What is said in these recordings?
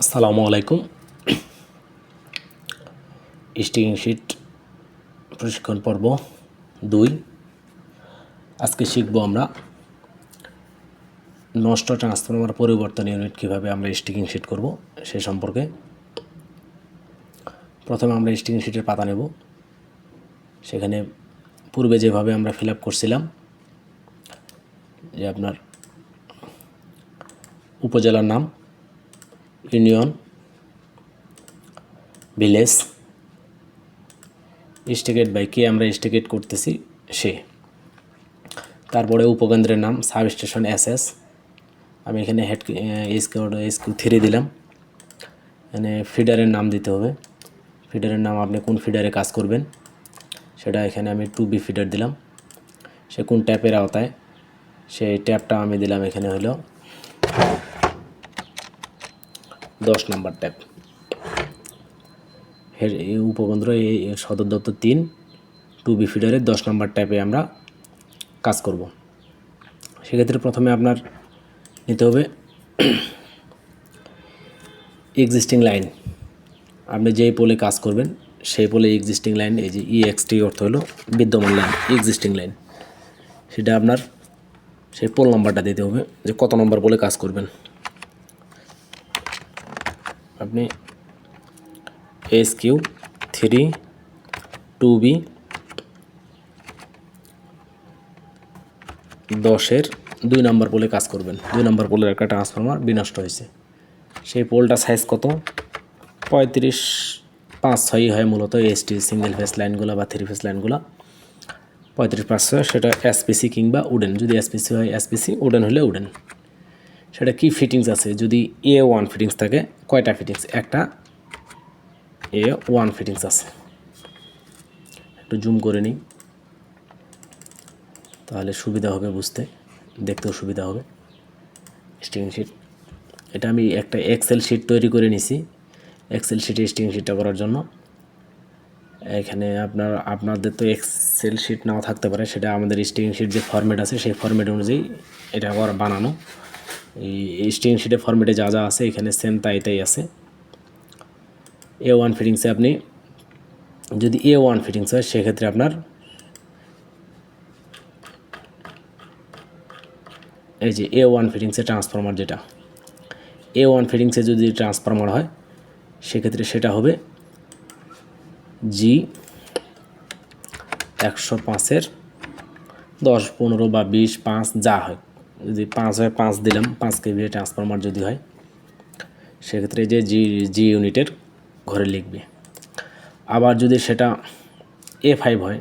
আসসালামু আলাইকুম। Sticking sheet প্রশিক্ষণ পর্ব দুই। আজকে শিখব আমরা নষ্ট ট্রান্সফর্মার পরিবর্তন ইউনিট কীভাবে আমরা স্টিকিং শিট করব সে সম্পর্কে। প্রথমে আমরা স্টিকিং শিটের পাতা নেব। সেখানে পূর্বে যেভাবে আমরা ফিল করছিলাম, যে আপনার উপজেলার নাম ইউনিয়ন ভিলেজ স্টিকেট বাই কে আমরা স্টিকেট করতেছি সে। তারপরে উপকেন্দ্রের নাম সাব স্টেশন এস এস আমি এখানে হেড এসকিউ এসকিউ থ্রি দিলাম। এখানে ফিডারের নাম দিতে হবে। ফিডারের নাম আপনি কোন ফিডারে কাজ করবেন? সেটা এখানে আমি টু বি ফিডার দিলাম। সে কোন ট্যাপের আওতায়? সেই ট্যাপটা আমি দিলাম এখানে হলো দশ নম্বর ট্যাব এই উপকেন্দ্র সদর দপ্তর তিন, টু বি ফিডারের দশ নম্বর ট্যাপে আমরা কাজ করব। সেক্ষেত্রে প্রথমে আপনার নিতে হবে এক্সিস্টিং লাইন আপনি যেই পোলে কাজ করবেন, সেই পোলে এক্সিস্টিং লাইন এই যে ইএক্সটি অর্থ হলো বিদ্যমান লাইন এক্সিস্টিং লাইন সেটা আপনার সেই পোল নাম্বারটা দিতে হবে যে কত নম্বর পোলে কাজ করবেন। আপনি S Q three two B দশের দুই নম্বর পোলে কাজ করবেন। দুই নম্বর পোলের একটা ট্রান্সফরমার বিনষ্ট হয়েছে। সেই পোলটা সাইজ কত? পঁয়ত্রিশ, পাঁচ ছয়ই হয় মূলত এসটি সিঙ্গেল ফেস লাইনগুলো বা থ্রি ফেস লাইনগুলো পঁয়ত্রিশ, পাঁচ, ছয়, সেটা এসপিসি কিংবা উডেন যদি এসপিসি হয় এসপিসি উডেন হলে উডেন সেটা কি ফিটিংস আছে? যদি এ ওয়ান ফিটিংস থাকে, কয়টা ফিটিংস একটা এ ওয়ান ফিটিংস আছে। একটু জুম করে নিই। তাহলে সুবিধা হবে বুঝতে। দেখতেও সুবিধা হবে। স্টিং শিট এটা আমি একটা এক্সেল শিট তৈরি করে নিছি। এক্সেল শিটে স্টিং শিটটা করার জন্য। এখানে আপনার, আপনাদের তো এক্সেল শিট নাও থাকতে পারে। সেটা আমাদের স্টিং শিট যে ফরম্যাট আছে, সেই ফরম্যাট অনুযায়ী এটা আবার বানানো। এই স্টিং শিটে ফরম্যাটে যা যা আছে, এখানে সেম তাই তাই আছে। এ ওয়ান ফিটিংসে আপনি যদি এ ওয়ান ফিটিংস হয়, সেক্ষেত্রে আপনার এই যে এ ওয়ান ফিটিংসে ট্রান্সফরমার যেটা এ ওয়ান ফিটিংসে যদি ট্রান্সফরমার হয়, সেক্ষেত্রে সেটা হবে জি একশো পাঁচের দশ, পনেরো বা বিশ, পাঁচ, যা হয়। যদি পাঁচ হয়, পাঁচ দিলাম, পাঁচ কেভি ট্রান্সফরমার যদি হয়, সেক্ষেত্রে যে জি জি ইউনিটের ঘরে লিখবে। আবার যদি সেটা এ ফাইভ হয়,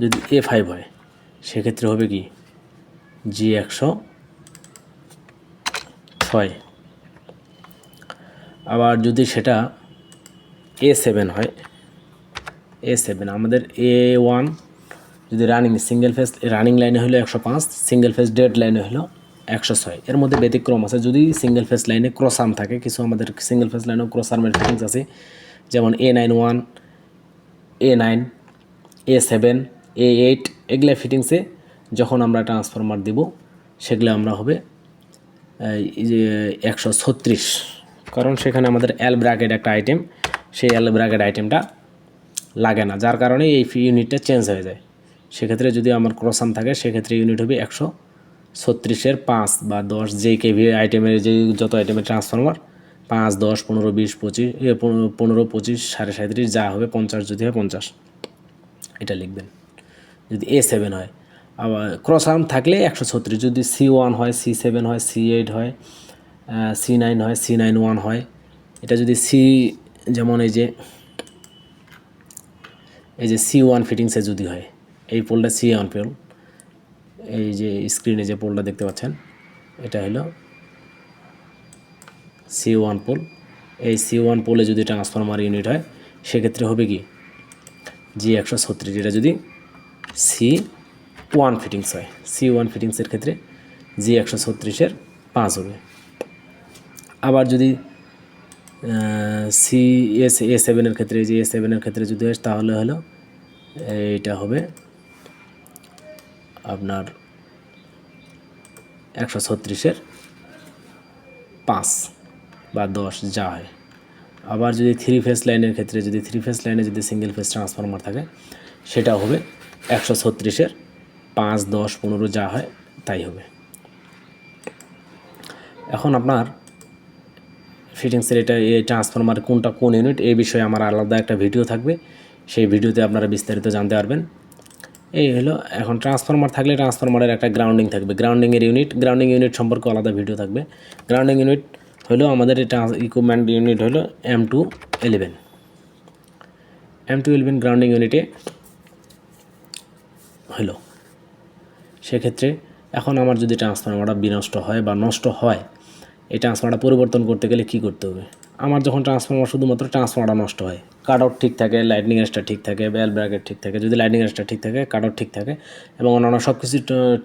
যদি এ ফাইভ হয়, সেক্ষেত্রে হবে কি? জি একশো ছয়। আবার যদি সেটা এ সেভেন হয় এ সেভেন আমাদের এ ওয়ান যদি রানিং সিঙ্গেল ফেস রানিং লাইনে হলো একশো পাঁচ সিঙ্গেল ফেস ডেড লাইনে হলো একশো ছয়। এর মধ্যে ব্যতিক্রম আছে। যদি সিঙ্গেল ফেস লাইনে ক্রস আর্ম থাকে, কিছু আমাদের সিঙ্গেল ফেস লাইনেও ক্রস আর্মের ফিটিংস আছে। যেমন A nine one A nine A seven A eight এগুলো ফিটিংসে যখন আমরা ট্রান্সফরমার দিব, সেগুলো আমরা হবে একশো ছত্রিশ। কারণ সেখানে আমাদের এল ব্র্যাকেট একটা আইটেম সেই এল ব্র্যাকেট আইটেমটা লাগে না। যার কারণে এই ইউনিটটা চেঞ্জ হয়ে যায়। সেক্ষেত্রে যদি আমার ক্রসাম থাকে, সেক্ষেত্রে ইউনিট হবে একশো ছত্রিশের পাঁচ বা দশ যে কেভি আইটেমের যে যত আইটেমের ট্রান্সফরমার পাঁচ, দশ, পনেরো, বিশ, পঁচিশ পনেরো, পঁচিশ, সাড়ে সাঁত্রিশ, যা হবে পঞ্চাশ, যদি হয় পঞ্চাশ। এটা লিখবেন। যদি এ সেভেন হয়, আবার ক্রস আর্ম থাকলে একশো ছত্রিশ, যদি সি ওয়ান হয় সি সেভেন হয় সি এইট হয় সি নাইন হয় সি নাইন ওয়ান হয়, এটা যদি সি যেমন এই যে এই যে সি ওয়ান ফিটিংসে যদি হয় এই পোলটা সি ওয়ান পোল এই যে স্ক্রিনে যে পোলটা দেখতে পাচ্ছেন, এটা হলো সি ওয়ান পোল। এই সি ওয়ান পোলে যদি ট্রান্সফরমার ইউনিট হয়, সেক্ষেত্রে হবে কি? জি একশো ছত্রিশ এটা যদি সি ওয়ান ফিটিংস হয়। সি ওয়ান ফিটিংসের ক্ষেত্রে জি একশো ছত্রিশের পাঁচ হবে। আবার যদি সি এস এ সেভেনের ক্ষেত্রে যে এ সেভেনের ক্ষেত্রে যদি হয়, তাহলে হলো এইটা হবে আপনার একশো ছত্রিশের পাঁচ বা দশ যা হয়। আবার যদি থ্রি ফেস লাইনের ক্ষেত্রে, যদি থ্রি ফেস লাইনে যদি সিঙ্গেল ফেস ট্রান্সফরমার থাকে, সেটা হবে একশো ছত্রিশের পাঁচ, দশ, পনেরো যা হয়, তাই হবে। এখন আপনার ফিটিংসের এটা, এই ট্রান্সফরমার কোনটা কোন ইউনিট এই বিষয়ে আমার আলাদা একটা ভিডিও থাকবে। সেই ভিডিওতে আপনারা বিস্তারিত জানতে পারবেন। এই হলো, এখন ট্রান্সফরমার থাকলে ট্রান্সফরমারের একটা গ্রাউন্ডিং থাকবে। গ্রাউন্ডিংয়ের ইউনিট গ্রাউন্ডিং ইউনিট সম্পর্কে আলাদা ভিডিও থাকবে। গ্রাউন্ডিং ইউনিট হলো আমাদের এটা ইকুইপমেন্ট ইউনিট হলো M two eleven M two eleven grounding ইউনিটে হলো। সেক্ষেত্রে এখন আমার যদি ট্রান্সফরমারটা বিনষ্ট হয় বা নষ্ট হয়, এই ট্রান্সফরমারটা পরিবর্তন করতে গেলে কি করতে হবে? আমার যখন ট্রান্সফরমার শুধুমাত্র ট্রান্সফরমারটা নষ্ট হয় কাট আউট ঠিক থাকে লাইটনিং রেসটা ঠিক থাকে বেল ব্র্যাকেট ঠিক থাকে, যদি লাইটনিং রেসটা ঠিক থাকে কাট আউট ঠিক থাকে এবং অন্যান্য সব কিছু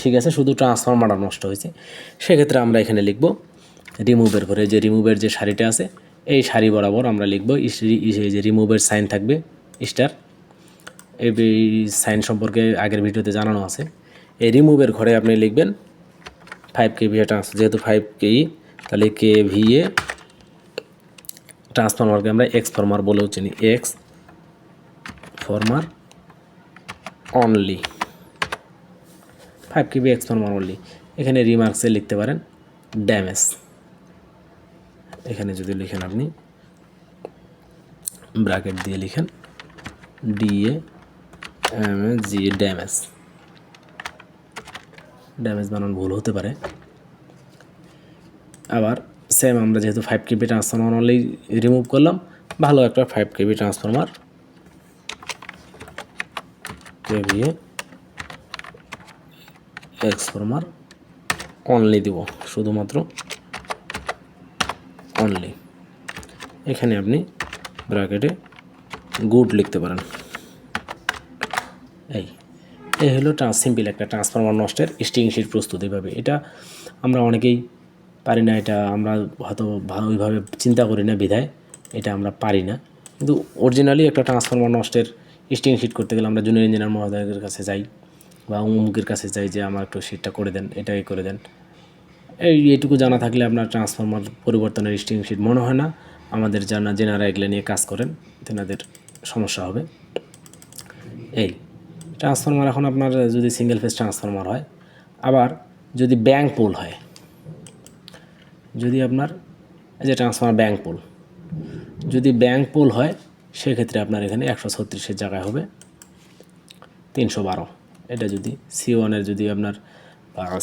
ঠিক আছে, শুধু ট্রান্সফরমারটা নষ্ট হয়েছে। সেক্ষেত্রে আমরা এখানে লিখব রিমুভের ঘরে যে রিমুভের যে শাড়িটা আছে, এই শাড়ি বরাবর আমরা লিখব এই যে রিমুভের সাইন থাকবে স্টার এই সাইন সম্পর্কে আগের ভিডিওতে জানানো আছে। এই রিমুভের ঘরে আপনি লিখবেন ফাইভ কে ভিএ ট্রান্স যেহেতু ফাইভ কে তাহলে কে ভিএ ট্রান্সফরমারকে আমরা এক্স ফরমার বলেও চিনি। X former only five KB x former only এখানে রিমার্কসে লিখতে পারেন ড্যামেজ এখানে যদি লিখেন আপনি ব্র্যাকেট দিয়ে লিখেন DA M G damage damage বানান ভুল হতে পারে। আবার সেম আমরা যেহেতু five KB transformer only remove করলাম, ভালো একটা five KB transformer KVA xformer only দিব, শুধুমাত্র অনলি এখানে আপনি ব্র্যাকেটে গুড লিখতে পারেন। এই এই হলো ট্রান্স সিম্পল একটা ট্রান্সফরমার নষ্টের স্টিং শিট প্রস্তুত এইভাবে এটা আমরা অনেকেই পারি না, এটা আমরা হয়তো ভালো ওইভাবে চিন্তা করি না, বিধায় এটা আমরা পারি না। কিন্তু অরিজিনালি একটা ট্রান্সফরমার নষ্টের স্টিং শিট করতে গেলে আমরা জুনিয়র ইঞ্জিনিয়ার মহোদয়ের কাছে যাই বা অমুকের কাছে যাই যে আমার একটু শিটটা করে দেন, এটাই করে দেন। এই এইটুকু জানা থাকলে আপনার ট্রান্সফরমার পরিবর্তনের স্টিং শিট মনে হয় না, আমাদের জানা জেনারা এগুলো নিয়ে কাজ করেন, তেনাদের সমস্যা হবে। এই ট্রান্সফরমার এখন আপনার যদি সিঙ্গেল ফেজ ট্রান্সফরমার হয়, আবার যদি ব্যাংক পোল হয় যদি আপনার যে ট্রান্সফরমার ব্যাংক পোল যদি ব্যাংক পোল হয়, সেক্ষেত্রে আপনার এখানে একশো ছত্রিশের জায়গায় হবে তিনশো বারো। এটা যদি সি ওয়ানের যদি আপনার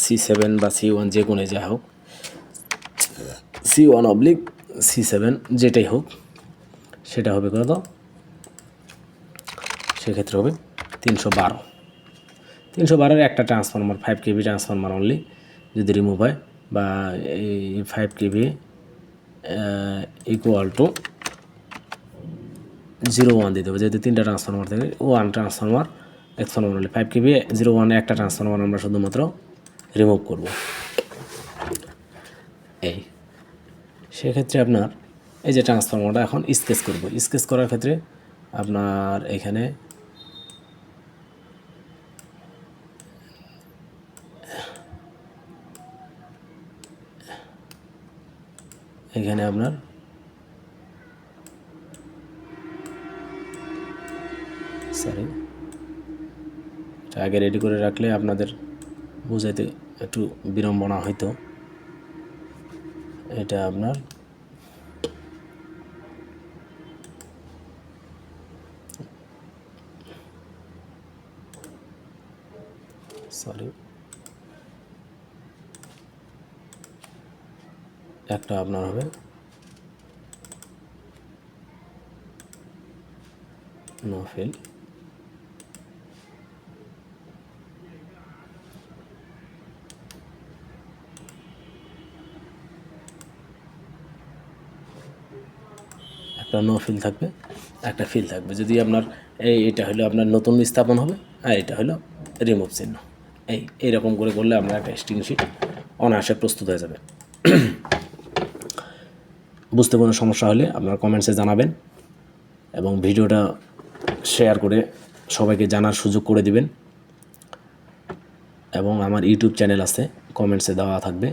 সি সেভেন বা সি ওয়ান যে কোনো যা হোক C one oblique C seven যেটাই হোক, সেটা হবে কত? সেক্ষেত্রে হবে তিনশো বারো। তিনশো বারোর একটা transformer five KB transformer only যদি রিমুভ হয় বা এই five KB equal to zero one দিতে হবে যেহেতু তিনটা ট্রান্সফরমার থাকে one transformer xformer only five KB zero ওয়ানে একটা ট্রান্সফরমার আমরা শুধুমাত্র রিমুভ করব। এই, সেক্ষেত্রে আপনার এই যে ট্রান্সফরমারটা এখন স্কেচ করব। স্কেচ করার ক্ষেত্রে আপনার এখানে এখানে আপনার সরি এটা আগে রেডি করে রাখলে আপনাদের বুঝাইতে একটু বিড়ম্বনা হইতো। এটা আপনার সরি একটা আপনার হবে। নো ফেল একটা নো ফিল থাকবে, একটা ফিল থাকবে। যদি আপনার এই, এটা হলো আপনার নতুন স্থাপন হবে, আর এটা হলো রিমুভ চিহ্ন। এই, এইরকম করে করলে আপনার একটা স্টিং শিট অনায়াসে প্রস্তুত হয়ে যাবে। বুঝতে কোনো সমস্যা হলে আপনারা কমেন্টসে জানাবেন এবং ভিডিওটা শেয়ার করে সবাইকে জানার সুযোগ করে দিবেন। এবং আমার ইউটিউব চ্যানেল আছে কমেন্টসে দেওয়া থাকবে,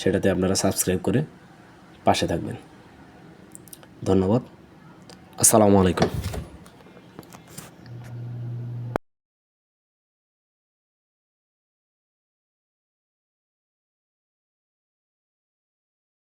সেটাতে আপনারা সাবস্ক্রাইব করে পাশে থাকবেন। ধন্যবাদ। আসসালামু আলাইকুম।